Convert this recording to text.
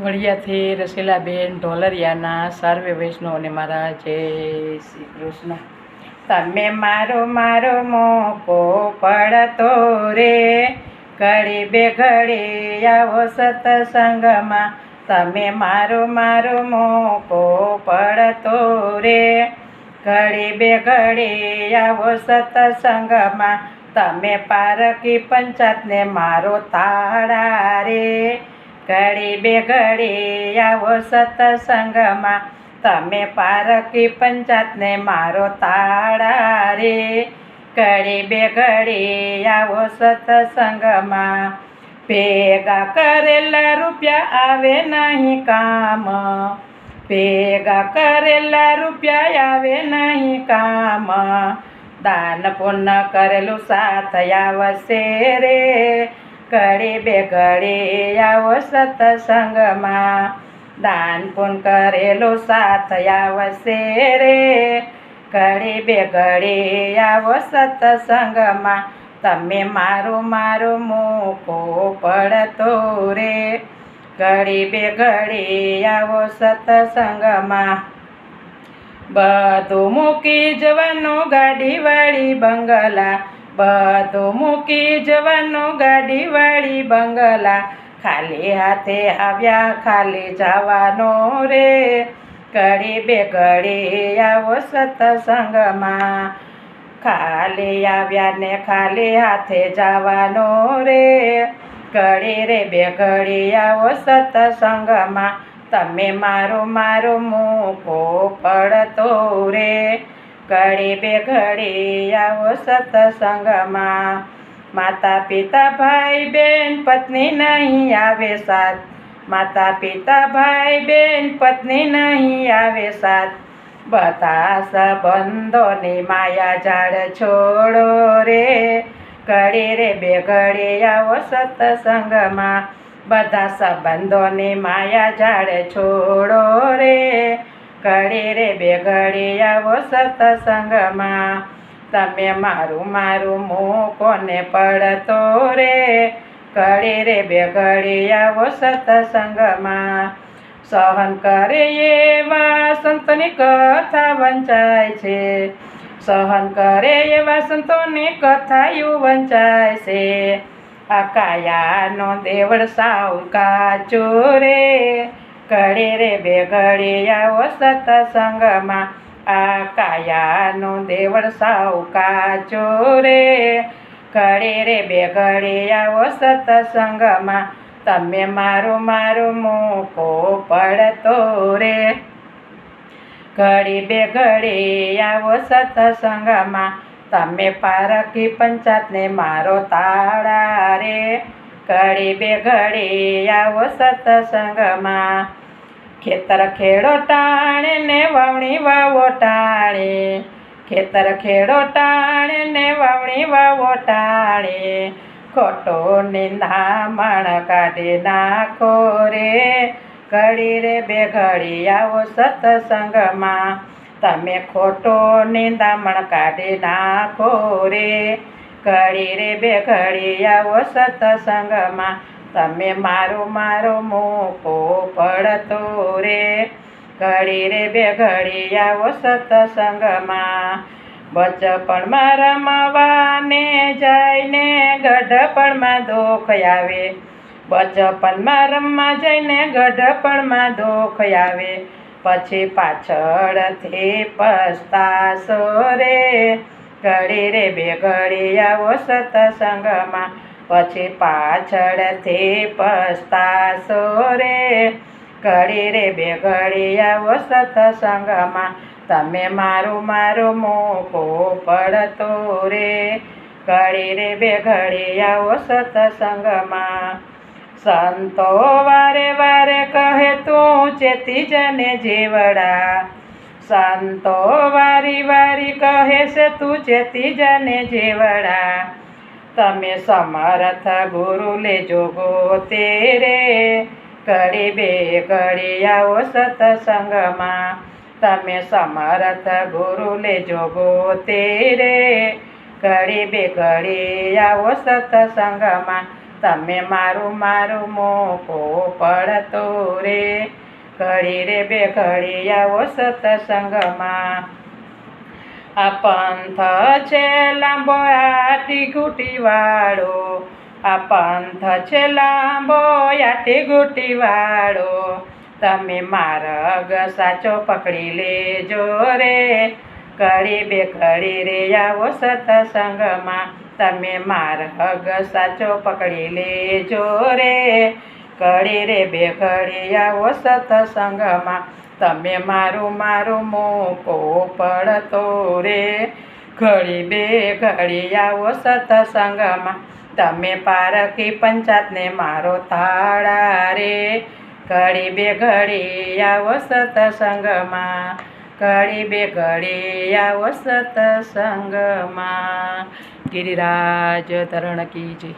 વડિયાથી રસીલાબેન ઢોલરિયાના સર્વે વૈષ્ણવને મારા જય શ્રી કૃષ્ણ. તમે મારો મારો મોકો પડતો રે, ઘડી બે ઘડી આવો સત્સંગમાં. તમે મારો મારો મોકો પડતો રે, ઘડી બે ઘડી આવો સત્સંગમાં. તમે પારકી પંચાયતને મારો તાળા રે ઘડી બે ઘડી આવો સત્સંગમાં. તમે પારકી પંચાયતને મારો તાળા રે. ઘડી બે ઘડી આવો સત્સંગમાં. ભેગા કરેલા રૂપિયા આવે નહીં કામ. ભેગા કરેલા રૂપિયા આવે નહીં કામ. દાન પુણ્ય કરેલું સાથ આવશે રે. ઘડી બે ઘડી આવો સત્સંગમાં. દાન પુણ્ય કરેલો સાથ આવશે રે. ઘડી બે ઘડી આવો સત્સંગમાં. તમે મારું મારું મૂકો પડતો રે. ઘડી બે ઘડી આવો સત્સંગમાં. બધું મૂકી જવાનું ગાડી વાળી બંગલા. બધું મૂકી જવાનું ગાડીવાળી બંગલા. ખાલી હાથે આવ્યા, ખાલી જવાનો રે. ઘડી બે ઘડી આવો સત્સંગમાં. ખાલી આવ્યા ને ખાલી હાથે જવાનો રે. ઘડી રે બે ઘડી આવો સત્સંગમાં. તમે મારું મારું મૂકો પડતો રે. ઘડી બે ઘડી આવો સત્સંગમાં. માતા પિતા ભાઈ બેન પત્ની નહીં આવે સાથ. માતા પિતા ભાઈ બેન પત્ની નહીં આવે સાથ. બધા સંબંધોની માયા ઝાડ છોડો રે. ઘડી રે બે ઘડી આવો સત્સંગમાં. બધા સંબંધોની માયા ઝાડ છોડો રે. ઘડી રે બે ઘડી આવો સત્સંગમાં. તમે મારું મારું મૂકોને પડતો રે? ઘડી રે બે ઘડી આવો સત્સંગમાં. સહન કરે એવા સંતની કથા વંચાય છે. સહન કરે એવા સંતોની કથાયું વંચાય છે. આ કાયાનો દેવળ સાવ કાચો રે. ઘડી રે બે ઘડી આવો સતસંગમાં. આ કાયાનો દેવળ સાવ કાચો રે. ઘડી રે બે ઘડી આવો સતસંગમાં. તમે મારું મારું મૂકો પડતો રે. ઘડી બે ઘડી આવો સતસંગમાં. તમે પારખી પંચાયતને મારો તાળા રે. ઘડી બે ઘડી આવો સત્સંગમાં. ખેતર ખેડો ટાણે ને વાવણી વાવો ટાણે. ખેતર ખેડો ટાણે ને વાવણી વાવો ટાણે. ખોટો નિંદામણ કાઢી નાખો રે. ઘડી રે બે ઘડી આવો સત્સંગમાં. તમે ખોટો નિંદામણ કાઢી નાખો રે. ઘડી રે બે ઘડી આવો સત્સંગમાં. તમે મારું મારું મોકો પડતો રે. ઘડી રે બે ઘડી આવો સત્સંગમાં. બચપણમાં રમવાને જઈને ગઢપણમાં દુઃખ આવે. બચપણમાં રમવા જઈને ગઢપણમાં દુઃખ આવે. પછી પાછળથી પસ્તાશો રે. ઘડી રે બે ઘડી આવો સત્સંગમાં. પછી પાછળથી પસ્તાશો રે. ઘડી રે બે ઘડી આવો સત્સંગમાં. તમે મારું મારું મોકો પડતો રે. ઘડી રે બે ઘડી આવો સત્સંગમાં. સંતો વારે વારે કહે, તું ચેતી જને જીવડા. સંતો વારી વારી કહે છે, તું ચેતી જને જેવડા, તમે સમર્થ ગુરુ લેજો ગોતે રે ઘડી બે ઘડી આવો સત્સંગમાં, તમે સમર્થ ગુરુ લેજો ગોતે રે ઘડી બે ઘડી આવો સત્સંગમાં, તમે મારું મારું મોકો પડતો રે. ઘડી રે બે ઘડી આવો સત્સંગમાં. આ પંથ છે લાંબો આટી ઘૂંટી વાળો આ પંથ છે લાંબો આટી ઘૂંટી વાળો તમે માર્ગ સાચો પકડી લેજો રે. ઘડી બે ઘડી રે આવો સત્સંગમાં. તમે માર્ગ સાચો પકડી લેજો રે. કડી રે બે ઘડી આવો સત્સંગમાં. તમે મારું મારું મોકો પડતો રે. ઘડી બે ઘડી આવો સત્સંગમાં. તમે પારકી પંચાતને મારો તાળા રે. ઘડી બે ઘડી આવો સત્સંગમાં. ઘડી બે ઘડી આવો સત્સંગમાં. ગિરિરાજ તરણ કી જય.